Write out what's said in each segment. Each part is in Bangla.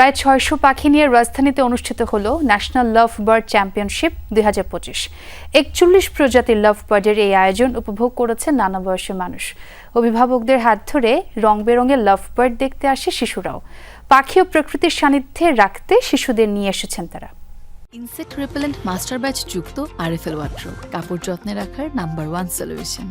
প্রায় ছয়শো পাখি নিয়ে রাজধানীতে অনুষ্ঠিত হল ন্যাশনাল লাভ বার্ড চ্যাম্পিয়নশিপ দুই হাজার পঁচিশ। একচল্লিশ প্রজাতির লাভ বার্ডের এই আয়োজন উপভোগ করেছে নানা বয়সের মানুষ। অভিভাবকদের হাত ধরে রং বেরঙের লাভ বার্ড দেখতে আসে শিশুরাও। পাখি ও প্রকৃতির সান্নিধ্যে রাখতে শিশুদের নিয়ে এসেছেন তারা। ইনসেক্ট রিপেলেন্ট মাস্টার ব্যাচ যুক্ত আরএফএল ওয়াট্রো কাপড় যত্নে রাখার নাম্বার ওয়ান সলিউশন।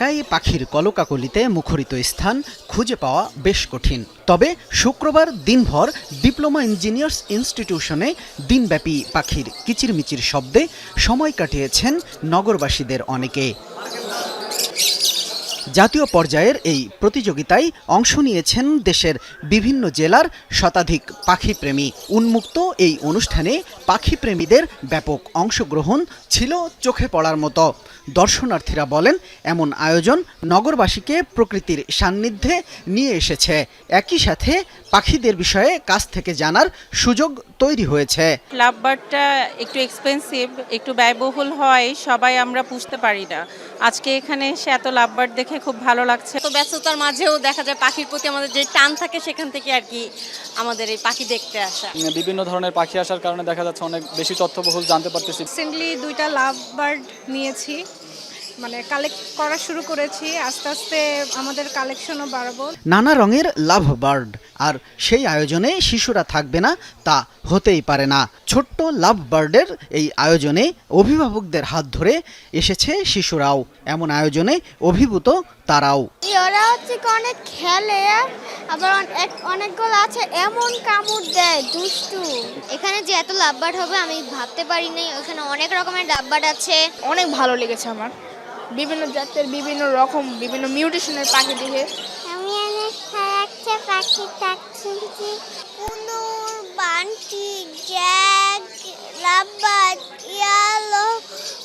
ঢাকায় পাখির কলকাকলিতে মুখরিত স্থান খুঁজে পাওয়া বেশ কঠিন। তবে শুক্রবার দিনভর ডিপ্লোমা ইঞ্জিনিয়ার্স ইনস্টিটিউশনে দিনব্যাপী পাখির কিচিরমিচির শব্দে সময় কাটিয়েছেন নগরবাসীদের অনেকে। জাতীয় পর্যায়ের এই প্রতিযোগিতায় অংশ নিয়েছেন দেশের বিভিন্ন জেলার শতাধিক পাখিপ্রেমী। উন্মুক্ত এই অনুষ্ঠানে পাখিপ্রেমীদের ব্যাপক অংশগ্রহণ ছিল চোখে পড়ার মতো। দর্শনার্থীরা বলেন, এমন আয়োজন নগরবাসীকে প্রকৃতির সান্নিধ্যে নিয়ে এসেছে। একই সাথে পাখিদের বিষয়ে কাছ থেকে জানার সুযোগ তৈরি হয়েছে। লাভ বার্ডটা একটু এক্সপেন্সিভ একটু ব্যয়বহুল হয়, সবাই আমরা পুষতে পারি না। আজকে এখানে এসে এত লাভবার দেখে খুব ভালো লাগছে। তো ব্যস্ততার মাঝেও দেখা যায় পাখির প্রতি আমাদের যে টান থাকে সেখান থেকে আর কি আমাদের এই পাখি দেখতে আসা। বিভিন্ন ধরনের পাখি আসার কারণে দেখা যাচ্ছে অনেক বেশি তথ্যবহুল জানতে পারতেছি। রিসেন্টলি দুইটা লাভ বার্ড নিয়েছি। মানে কালেক্ট করা শুরু করেছি আস্তে আস্তে আমাদের কালেকশনও বাড়াবো। নানা রঙের লাভ বার্ড আর সেই আয়োজনে শিশুরা থাকবে না তা হতেই পারে না। ছোট্ট লাভ বার্ডের এই আয়োজনে অভিভাবকদের হাত ধরে এসেছে শিশুরাও এমন আয়োজনে অভিভূত তারাও। ওরা হচ্ছে অনেক খেলে আবার অনেক- অনেকগুলো আছে এমন কামড় দেয় দুষ্টু। এখানে যে এত লাভবার্ড হবে আমি ভাবতে পারিনি ওখানে অনেক রকমের লাভবার্ড আছে। অনেক ভালো লেগেছে আমার। বিভিন্ন জাতের বিভিন্ন রকম বিভিন্ন মিউটেশনের পাখি দেখে। আমি একটা পাখি বান্টি জ্যাক ইয়ালো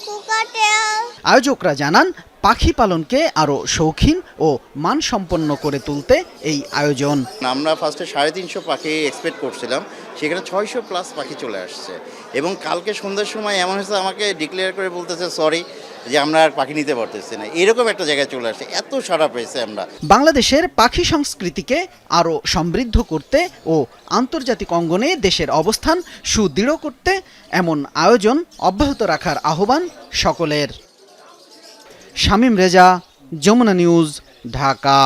কুকাটেল। আয়োজকরা জানান পাখি পালনকে আরও শৌখিন ও মানসম্পন্ন করে তুলতে এই আয়োজন। আমরা ফার্স্টে সাড়ে তিনশো পাখি এক্সপেক্ট করছিলাম সেখানে ছয়শো প্লাস পাখি চলে আসছে। এবং কালকে সন্ধ্যার সময় এমন হয়েছে আমাকে ডিক্লেয়ার করে বলতেছে সরি যে আমরা আর পাখি নিতে পারতেছি না। এরকম একটা জায়গায় চলে আসছে। এত সারা পেয়েছে আমরা। বাংলাদেশের পাখি সংস্কৃতিকে আরও সমৃদ্ধ করতে ও আন্তর্জাতিক অঙ্গনে দেশের অবস্থান সুদৃঢ় করতে এমন আয়োজন অব্যাহত রাখার আহ্বান সকলের। শামীম রেজা, যমুনা নিউজ, ঢাকা।